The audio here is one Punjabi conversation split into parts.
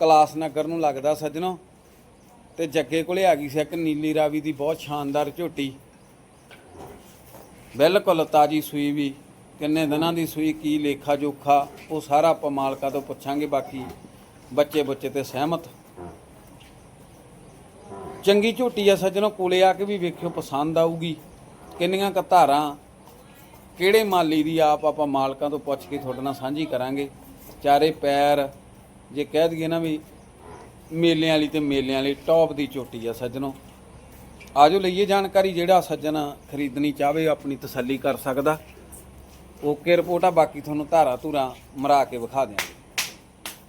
ਕਲਾਸ ਨਗਰ ਨੂੰ ਲੱਗਦਾ ਸੱਜਣੋ। ਤੇ ਜੱਗੇ ਕੋਲੇ ਆ ਗਈ ਸੀ ਇੱਕ ਨੀਲੀ ਰਾਵੀ ਦੀ ਬਹੁਤ ਸ਼ਾਨਦਾਰ ਝੋਟੀ। ਬਿਲਕੁਲ ਤਾਜੀ ਸੂਈ ਵੀ। ਕਿੰਨੇ ਦਿਨਾਂ ਦੀ ਸੂਈ, ਕੀ ਲੇਖਾ ਜੋਖਾ, ਉਹ ਸਾਰਾ ਆਪਾਂ ਮਾਲਕਾਂ ਤੋਂ ਪੁੱਛਾਂਗੇ, ਬਾਕੀ ਬੱਚੇ ਬੱਚੇ ਤੇ ਸਹਿਮਤ। ਚੰਗੀ ਝੋਟੀ ਆ ਸੱਜਣੋ, ਕੋਲੇ ਆ ਕੇ ਵੀ ਵੇਖਿਓ ਪਸੰਦ ਆਊਗੀ। ਕਿੰਨੀਆਂ ਕਤਾਰਾਂ ਕਿਹੜੇ ਮਾਲੀ ਦੀ ਆਪ ਆਪਾਂ ਮਾਲਕਾਂ ਤੋਂ ਪੁੱਛ ਕੇ ਤੁਹਾਡੇ ਨਾਲ ਸਾਂਝੀ ਕਰਾਂਗੇ। ਚਾਰੇ ਪੈਰ ਜੇ ਕਹਿ ਦਈਏ ਨਾ ਵੀ ਮੇਲਿਆਂ ਵਾਲੀ ਤੇ ਮੇਲਿਆਂ ਵਾਲੀ ਟੌਪ ਦੀ ਚੋਟੀ ਆ ਸੱਜਣੋ, ਆਜੋ ਲਈਏ ਜਾਣਕਾਰੀ ਜਿਹੜਾ ਸੱਜਣ ਖਰੀਦਣੀ ਚਾਹਵੇ, ਆਪਣੀ ਤਸੱਲੀ ਕਰ ਸਕਦਾ। ਓਕੇ ਰਿਪੋਰਟ ਆ, ਬਾਕੀ ਤੁਹਾਨੂੰ ਧਾਰਾ ਧੂਰਾ ਮਰਾ ਕੇ ਵਿਖਾ ਦਿਆਂਗੇ।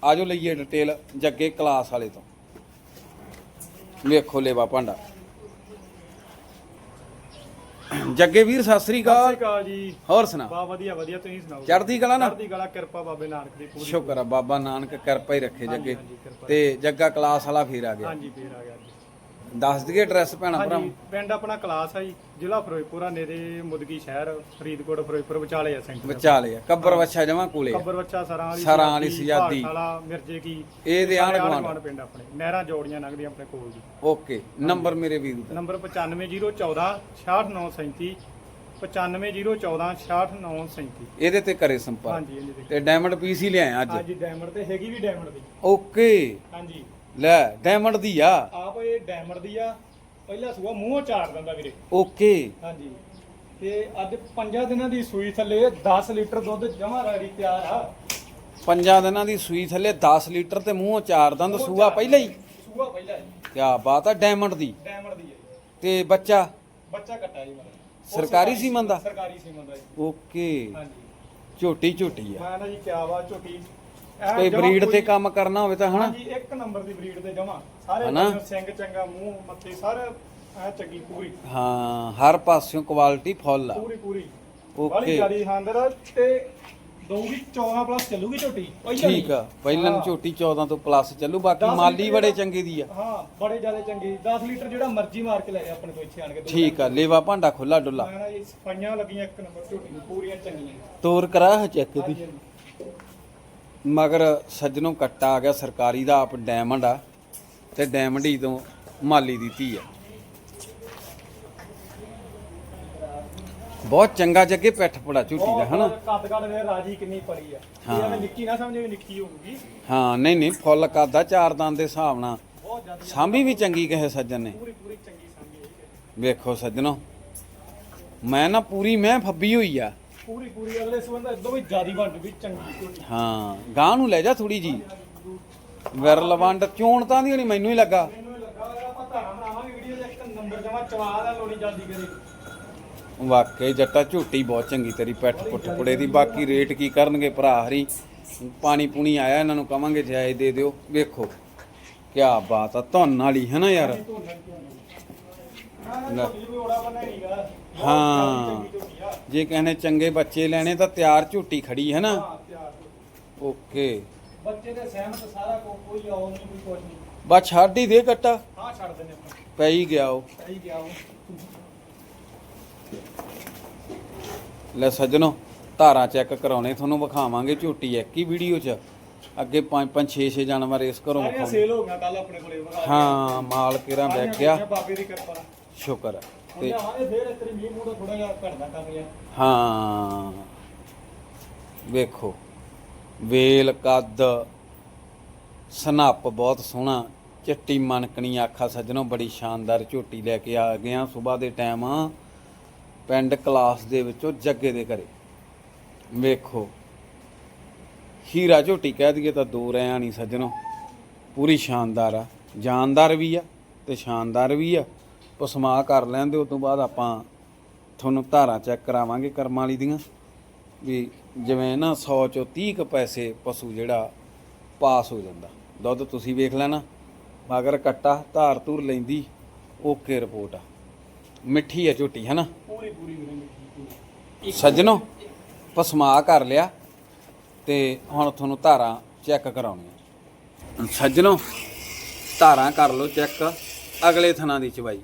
ਆਜੋ ਲਈਏ ਡਿਟੇਲ ਜੱਗੇ ਕਲਾਸ ਵਾਲੇ ਤੋਂ। ਵੇਖੋ ਲੇਵਾ ਭਾਂਡਾ। ਜੱਗੇ ਵੀਰ ਸਤਿ ਸ੍ਰੀ ਅਕਾਲ। ਜੀ। ਹੋਰ ਸੁਣਾ ਬਾ ਵਧੀਆ ਵਧੀਆ ਤੁਸੀਂ ਸੁਣਾਓ? ਚੜ੍ਹਦੀ ਕਲਾ ਨਾ? ਚੜ੍ਹਦੀ ਕਲਾ ਕਿਰਪਾ ਬਾਬੇ ਨਾਨਕ ਦੀ ਪੂਰੀ। ਸ਼ੁਕਰ ਆ ਬਾਬਾ ਨਾਨਕ ਕਿਰਪਾ ਹੀ ਰੱਖੇ ਜੱਗੇ। ਤੇ ਜੱਗਾ ਕਲਾਸ ਵਾਲਾ ਫੇਰ ਆ ਗਿਆ। ਹਾਂਜੀ ਫੇਰ ਆ ਗਿਆ। ਦੱਸ ਦਈਏ ਐਡਰੈਸ ਭੈਣਾ ਭਰਾ ਹਾਂਜੀ ਪਿੰਡ ਆਪਣਾ ਕਲਾਸ ਆ ਜੀ ਜ਼ਿਲ੍ਹਾ ਫਿਰੋਜ਼ਪੁਰ ਆ ਨੇੜੇ ਮੁਦਗੀ ਸ਼ਹਿਰ ਫਰੀਦਕੋਟ ਫਿਰੋਜ਼ਪੁਰ ਵਿਚਾਲੇ ਆ ਸੈਂਟਰ ਵਿਚਾਲੇ ਆ ਕੱਬਰ ਵੱਛਾ ਜਮਾ ਕੋਲੇ ਆ। ਕੱਬਰ ਬੱਚਾ ਸਰਾਂ ਵਾਲੀ ਸਰਾਂ ਵਾਲੀ ਸਜਾਦੀ। ਵਾਲਾ ਮਿਰਜੇ ਕੀ ਇਹ ਦੇ ਸਾਰੇ ਗੁਆਂਢ। ਪਿੰਡ ਆਪਣੇ। ਨਹਿਰਾਂ ਜੋੜੀਆਂ ਲੰਘਦੀਆਂ ਆਪਣੇ ਕੋਲ ਜੀ। ਓਕੇ ਨੰਬਰ ਮੇਰੇ ਵੀਰ ਦਾ। ਨੰਬਰ 95014 66937 95014 66937 ਇਹਦੇ ਤੇ ਕਰੇ ਸੰਪਰਕ। ਹਾਂਜੀ ਤੇ ਡਾਇਮੰਡ ਪੀਸ ਹੀ ਲਿਆਏ ਅੱਜ। ਹਾਂਜੀ ਡਾਇਮੰਡ ਤੇ ਹੈਗੀ ਵੀ ਡਾਇਮੰਡ ਦੀ। ਓਕੇ। ਹਾਂਜੀ। ਲੈ ਡਾਇਮੰਡ ਦੀ ਆ। ਆਪ ਇਹ ਡਾਇਮੰਡ ਦੀ ਆ। ਪਹਿਲਾ ਸੂਆ ਮੂੰਹੋਂ ਚਾਰ ਦਿੰਦਾ ਵੀਰੇ। ਓਕੇ। ਹਾਂਜੀ। ਤੇ ਅੱਜ ਪੰਜਾਂ ਦਿਨਾਂ ਦੀ ਸੂਈ ਥੱਲੇ 10 ਲੀਟਰ ਦੁੱਧ ਜਮਾ ਰੈਡੀ ਤਿਆਰ ਆ। ਪੰਜਾਂ ਦਿਨਾਂ ਦੀ ਸੂਈ ਥੱਲੇ 10 ਲੀਟਰ ਤੇ ਮੂੰਹੋਂ ਚਾਰ ਦੰਦ ਸੂਆ ਪਹਿਲਾਂ ਹੀ? ਸੂਆ ਪਹਿਲਾ ਹੈ। ਕਿਆ ਬਾਤ ਆ ਡਾਇਮੰਡ ਦੀ। ਡਾਇਮੰਡ ਦੀ ਹੈ ਤੇ ਬੱਚਾ? ਬੱਚਾ ਕੱਟਾ ਜੀ ਮੇਰਾ ਸਰਕਾਰੀ ਸੀਮਨ ਦਾ? ਸਰਕਾਰੀ ਸੀਮਨ ਦਾ ਜੀ। ਓਕੇ। ਹਾਂਜੀ। ਝੋਟੀ ਝੋਟੀ ਆ। ਮੈਂ ਨਾ ਜੀ ਕਿਆ ਵਾ ਝੋਟੀ ਕੋਈ ਬਰੀਡ ਤੇ ਕੰਮ ਕਰਨਾ ਹੋਵੇ ਤਾਂ ਹਨਾ। ਹਾਂਜੀ ਇੱਕ ਨੰਬਰ ਦੀ ਬਰੀਡ ਤੇ ਜਮਾ। ਸਾਰੇ ਹਨਾ? ਪਾਸਿਓਂ ਸਿੰਘ ਚੰਗਾ ਮੂੰਹ ਮੱਥੇ ਸਾਰੇ ਐ ਚੰਗੀ ਪੂਰੀ। ਹਾਂ ਹਰ ਪਾਸਿਓਂ ਕੁਆਲਿਟੀ ਫੁੱਲ ਆ। ਪੂਰੀ ਪੂਰੀ। ਓਕੇ। ਬੜੀ ਜਿਆਦੀ ਹਾਂਦਰ ਤੇ ਦਊਗੀ 14 ਪਲੱਸ ਚੱਲੂਗੀ ਝੋਟੀ ਪਹਿਲਾਂ ਠੀਕ ਆ ਪਹਿਲਾਂ ਹਾਂ। ਝੋਟੀ 14 ਤੋਂ ਪਲੱਸ ਚੱਲੂ ਬਾਕੀ ਦਸ ਮਾਲੀ ਲੀਟਰ ਬੜੇ ਚੰਗੇ ਦੀ ਆ। ਹਾਂ ਬੜੇ ਜ਼ਿਆਦਾ ਚੰਗੀ। 10 ਲੀਟਰ ਜਿਹੜਾ ਮਰਜ਼ੀ ਮਾਰ ਕੇ ਲੈ ਜਾ ਆਪਣੇ ਤੋਂ ਇੱਥੇ ਆਣ ਕੇ ਠੀਕ ਆ ਲੇਵਾ ਭਾਂਡਾ ਖੁੱਲਾ ਡੁੱਲਾ। ਮੈਂ ਨਾ ਇਹ ਸਫਾਈਆਂ ਲੱਗੀਆਂ ਇੱਕ ਨੰਬਰ ਝੋਟੀ ਨੂੰ ਪੂਰੀਆਂ ਚੰਗੀਆਂ। ਤੋਰ ਕਰਾ ਚੈੱਕ ਦੀ ਹਾਂਜੀ, ਹਾਂਜੀ। ਮਗਰ ਸੱਜਣੋਂ ਕੱਟਾ ਆ ਗਿਆ ਸਰਕਾਰੀ ਦਾ ਆਪ ਡਾਇਮੰਡ ਆ। ਤੇ ਡਾਇਮੰਡ ਤੋਂ ਮਾਲੀ ਦੀ ਧੀ ਆ। ਬਹੁਤ ਚੰਗਾ ਜੱਗੇ ਪਿੱਠ ਪੜਾ ਝੂਟੀ ਦਾ ਹਨਾ? ਕੱਦ ਕੱਦ ਵੇ ਰਾਜੀ ਕਿੰਨੀ ਪੜੀ ਆ। ਹਾਂ। ਇਹ ਐਵੇਂ ਨਿੱਕੀ ਨਾ ਸਮਝੇ ਵੀ ਨਿੱਕੀ ਹੋਊਗੀ। ਹਾਂ ਨਹੀਂ ਨਹੀਂ ਫੁੱਲ ਕਰਦਾ ਚਾਰ ਦੰਦ ਦੇ ਹਿਸਾਬ ਨਾਲ। ਸਾਂਭੀ ਵੀ ਚੰਗੀ ਕਹੇ ਸੱਜਣ ਨੇ। ਪੂਰੀ ਪੂਰੀ ਚੰਗੀ ਹੈ। ਵੇਖੋ ਸੱਜਣੋ ਮੈਂ ਨਾ ਪੂਰੀ ਮੈਂ ਫੱਬੀ ਹੋਈ ਆ। ਪੂਰੀ ਪੂਰੀ ਅਗਲੇ ਸਬੰਧ ਇਦੋਂ ਵੀ ਜ਼ਿਆਦੀ ਬਣ ਜੂਗੀ ਚੰਗੀ ਝੋਟੀ ਹਾਂ ਗਾਂ ਨੂੰ ਲੈ ਜਾ ਥੋੜੀ ਜੀ। ਵਿਰਲ ਵੰਡ ਚੋਣ ਤਾਂ ਦੀ ਨਹੀਂ ਮੈਨੂੰ ਹੀ ਲੱਗਾ। ਮੈਨੂੰ ਇਹ ਲੱਗਾ ਹੋਇਆ ਆਪਾਂ ਧਾਰਾ ਬਣਾਵਾਂਗੇ ਵੀਡੀਓ ਦੇ ਇੱਕ ਨੰਬਰ ਜਮਾ ਚਵਾ ਦਾ ਲੋੜੀ ਜਲਦੀ ਕਰੇ। ਵਾਕਈ ਜੱਟਾ ਝੂਟੀ ਬਹੁਤ ਚੰਗੀ ਤੇਰੀ ਪੈਠ ਪੁੱਠ ਪੁੜੇ ਦੀ। ਬਾਕੀ ਰੇਟ ਕੀ ਕਰਨਗੇ ਭਰਾ ਹਰੀ? ਪਾਣੀ ਪੂਣੀ ਆਇਆ ਇਹਨਾਂ ਨੂੰ ਕਵਾਂਗੇ ਜਾਇਜ਼ ਦੇ ਦਿਓ। ਵੇਖੋ ਕੀ ਬਾਤ ਆ ਧੁੰਨ ਵਾਲੀ ਹੈ ਨਾ ਯਾਰ। ਹਾਂ। ਜੇ ਕਹਿੰਦੇ ਚੰਗੇ ਬੱਚੇ ਲੈਣੇ ਤਾਂ ਤਿਆਰ ਝੂਟੀ ਖੜੀ ਹੈ ਨਾ। ਓਕੇ। ਬੱਚੇ ਦੇ ਸਹਿਮਤ ਸਾਰਾ ਕੋਈ ਆਉ ਨਹੀਂ ਕੋਈ ਕੁਝ ਨਹੀਂ। ਬਸ ਛੱਡ ਹੀ ਦੇ ਕੱਟਾ ਹਾਂ ਛੱਡ ਦਿੰਦੇ ਆਪਾਂ। ਪੈ ਹੀ ਗਿਆ ਉਹ। ਸਹੀ ਗਿਆ ਉਹ। ਲੈ ਸੱਜਣੋ ਧਾਰਾਂ ਚੈੱਕ ਕਰਾਉਣੇ ਤੁਹਾਨੂੰ ਵਿਖਾਵਾਂਗੇ ਝੂਟੀ ਇੱਕ ਹੀ ਵੀਡੀਓ 'ਚ। ਅੱਗੇ 5 5 6 6 ਜਾਨਵਰ ਇਸ ਘਰੋਂ ਸੇਲ ਹੋ ਗਿਆ ਕੱਲ ਆਪਣੇ ਕੋਲੇ ਵਿਖਾ ਦਿਓ। ਹਾਂ ਮਾਲ ਕਿਰਾਂ ਬੈਠ ਗਿਆ ਵੇਚੀਆਂ ਬਾਬੇ ਦੀ ਕਿਰਪਾ ਨਾਲ। ਸ਼ੁਕਰ ਹੈ। ਤੇ ਆਵਾਂਗੇ ਫੇਰ ਤੇਰੀ ਮੀਂਹ ਮੂੰਹ ਦਾ ਥੋੜਾ ਜਿਹਾ ਘਟਦਾ ਕੰਮ ਜਿਹਾ। ਹਾਂ। ਵੇਖੋ ਵੇਲ ਕੱਦ ਸਨੱਪ ਬਹੁਤ ਸੋਹਣਾ ਚਿੱਟੀ ਮਨਕਣੀ ਆਖਾ ਸੱਜਣੋ ਬੜੀ ਸ਼ਾਨਦਾਰ ਝੋਟੀ ਲੈ ਕੇ ਆ ਗਏ ਆ ਸਵੇਰ ਦੇ ਟਾਈਮ ਪਿੰਡ ਕਲਾਸ ਦੇ ਵਿੱਚੋਂ ਜੱਗੇ ਦੇ ਘਰੇ। ਵੇਖੋ ਹੀਰਾ ਝੋਟੀ ਕਹਿ ਦਈਏ ਤਾਂ ਦੋ ਰਿਆਂ ਨਹੀਂ ਸੱਜਣੋ। ਪੂਰੀ ਸ਼ਾਨਦਾਰ ਆ। ਜਾਨਦਾਰ ਵੀ ਆ ਤੇ ਸ਼ਾਨਦਾਰ ਵੀ ਆ। ਪਸਮਾ ਕਰ ਲੈਂਦੇ ਉਸ ਤੋਂ ਬਾਅਦ ਆਪਾਂ ਤੁਹਾਨੂੰ ਧਾਰਾਂ ਚੈੱਕ ਕਰਾਵਾਂਗੇ ਕਰਮਾਂ ਵਾਲੀ ਦੀਆਂ। ਵੀ ਜਿਵੇਂ ਨਾ 100 ਚੋਂ 30 ਕੁ ਪੈਸੇ ਪਸ਼ੂ ਜਿਹੜਾ ਪਾਸ ਹੋ ਜਾਂਦਾ। ਦੁੱਧ ਤੁਸੀਂ ਵੇਖ ਲੈਣਾ ਮਗਰ ਕੱਟਾ ਧਾਰ ਧੂਰ ਲੈਂਦੀ ਓਕੇ ਰਿਪੋਰਟ ਆ। ਮਿੱਠੀ ਆ ਝੋਟੀ ਹਨਾ? ਪੂਰੀ ਪੂਰੀ ਵੀਰੇ ਮਿੱਠੀ ਸੱਜਣੋ ਪਸਮਾ ਕਰ ਲਿਆ ਤੇ ਹੁਣ ਤੁਹਾਨੂੰ ਧਾਰਾਂ ਚੈੱਕ ਕਰਾਉਣੀਆਂ। ਸੱਜਣੋ ਧਾਰਾਂ ਕਰ ਲਓ ਚੈੱਕ ਅਗਲੇ ਥਣਾ ਦੀ ਚਵਾਈ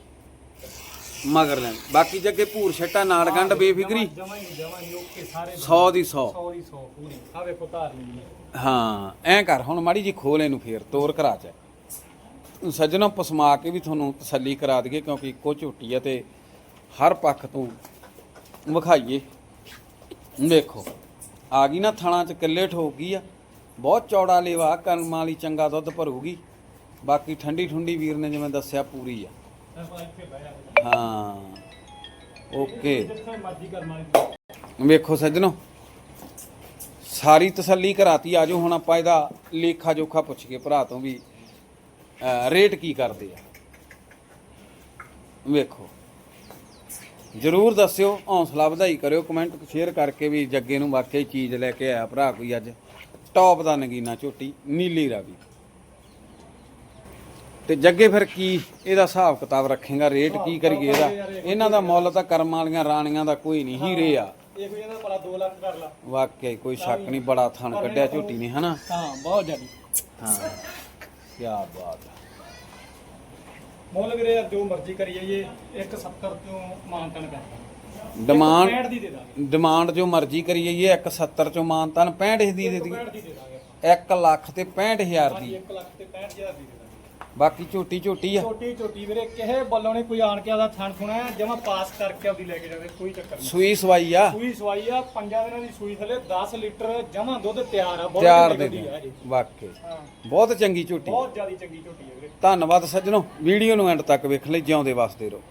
ਮਗਰ ਲੈਣ ਬਾਕੀ ਜੱਗੇ ਭੂਰ ਛੱਟਾ ਨਾੜ ਗੰਢ ਬੇਫਿਕਰੀ। ਜਮਾ ਹੀ ਜਮਾ ਹੀ ਓਕੇ ਸਾਰੇ 100 ਦੀ 100 100 ਦੀ 100 ਪੂਰੀ। ਆ ਵੇਖੋ ਧਾਰ ਲਈ ਹੈ ਐਂ ਕਰ ਹੁਣ ਮਾੜੀ ਜੀ ਖੋਲ ਇਹਨੂੰ ਫੇਰ ਤੋਰ ਕਰਾ ਚ। ਸੱਜਣੋ ਪਸਮਾ ਕੇ ਵੀ ਤੁਹਾਨੂੰ ਤਸੱਲੀ ਕਰਾ ਦਈਏ ਕਿਉਂਕਿ ਇੱਕੋ ਝੋਟੀ ਆ ਤੇ ਹਰ ਪੱਖ ਤੋਂ ਵਿਖਾਈਏ। ਵੇਖੋ ਆ ਗਈ ਨਾ ਥਣਾ ਚ ਕਿੱਲੇ ਠੋਕ ਗਈ ਆ। ਬਹੁਤ ਚੌੜਾ ਲੇਵਾ ਕਰਮਾਂ ਵਾਲੀ ਚੰਗਾ ਦੁੱਧ ਭਰੂਗੀ। ਬਾਕੀ ਠੰਡੀ ਠੁੰਡੀ ਵੀਰ ਨੇ ਜਿਵੇਂ ਦੱਸਿਆ ਪੂਰੀ ਆ। ਹਾਂ, ਓਕੇ। ਵੇਖੋ ਸੱਜਣੋ, ਸਾਰੀ ਤਸੱਲੀ ਕਰਾਤੀ, ਆਜੋ ਹੁਣ ਆਪਾਂ ਇਹਦਾ ਲੇਖਾ ਜੋਖਾ ਪੁੱਛ ਕੇ ਭਰਾ ਤੋਂ ਵੀ ਰੇਟ ਕੀ ਕਰਦੇ ਆ। ਵੇਖੋ, ਜਰੂਰ ਦੱਸਿਓ, ਹੌਸਲਾ ਵਧਾਈ ਕਰਿਓ, ਕਮੈਂਟ ਸ਼ੇਅਰ ਕਰਕੇ ਵੀ ਜੱਗੇ ਨੂੰ ਵਾਕਈ ਚੀਜ਼ ਲੈ ਕੇ ਆਇਆ ਭਰਾ ਕੋਈ ਅੱਜ। ਟੌਪ ਦਾ ਨਗੀਨਾ ਝੋਟੀ, ਨੀਲੀ ਰਾਵੀ। ਤੇ ਜੱਗੇ ਫਿਰ ਕੀ ਇਹਦਾ ਹਿਸਾਬ ਕਿਤਾਬ ਰੱਖੇਗਾ ਰੇਟ ਕੀ ਕਰੀਏ ਇਹਦਾ? ਇਹਨਾਂ ਦਾ ਮੁੱਲ ਤਾਂ ਕਰਮਾਂ ਵਾਲੀਆਂ ਰਾਣੀਆਂ ਦਾ ਕੋਈ ਨਹੀਂ ਹੀਰੇ ਆ ਇਹ ਕੋਈ ਇਹਦਾ ਭਲਾ 2 ਲੱਖ ਕਰ ਲਾ। ਵਾਕਈ ਕੋਈ ਸ਼ੱਕ ਨਹੀਂ ਬੜਾ ਥਣ ਕੱਢਿਆ ਝੋਟੀ ਨੇ ਹਨਾ? ਹਾਂ ਬਹੁਤ ਜ਼ਿਆਦੀ। ਹਾਂ ਕੀ ਬਾਤ ਹੈ ਮੁੱਲ ਵੀਰੇ ਜੋ ਮਰਜ਼ੀ ਕਰੀ ਜਾਈਏ 170 ਤੋਂ ਮਾਨਤਨ ਕਰਦਾ ਡਿਮਾਂਡ 65 ਦੀ ਦੇ ਦਾਂਗੇ। ਡਿਮਾਂਡ ਜੋ ਮਰਜ਼ੀ ਕਰੀ ਜਾਈਏ 170 ਚੋਂ ਮਾਨਤਾਨ 65 ਦੀ ਦੇ ਦੀ 65 ਦੀ ਦੇ ਦਾਂਗੇ 1 ਲੱਖ ਤੇ 65000 ਦੀ। 1 ਲੱਖ ਤੇ 65000 ਦੀ ਬਾਕੀ ਝੋਟੀ ਝੋਟੀ ਆ। ਛੋਟੀ ਛੋਟੀ ਵੀਰੇ ਕਿਸੇ ਵੱਲੋਂ ਨਹੀਂ ਕੋਈ ਆਣ ਕੇ ਆਦਾ ਥਣ ਥੁਣਾ ਜਮਾ ਪਾਸ ਕਰਕੇ ਆਪਦੀ ਲੈ ਕੇ ਜਾਵੇ ਕੋਈ ਚੱਕਰ ਨਹੀਂ। ਸੂਈ ਸਵਾਈ ਆ। ਸੂਈ ਸਵਾਈ ਆ ਪੰਜਾਂ ਦਿਨਾਂ ਦੀ ਸੂਈ ਥਲੇ 10 ਲੀਟਰ ਜਮਾ ਦੁੱਧ ਤਿਆਰ ਆ ਬਹੁਤ ਤਿਆਰ ਦੇ ਚੰਗੀ ਦੀ ਆ ਜੀ। ਵਾਕਈ। ਹਾਂ। ਬਹੁਤ ਚੰਗੀ ਝੋਟੀ। ਬਹੁਤ ਜ਼ਿਆਦਾ ਚੰਗੀ ਝੋਟੀ ਹੈ ਵੀਰੇ। ਧੰਨਵਾਦ ਸੱਜਣੋ ਵੀਡੀਓ ਨੂੰ ਐਂਡ ਤੱਕ ਵੇਖ ਲਈ ਜਿਉਂਦੇ ਵਸਦੇ ਰਹੋ।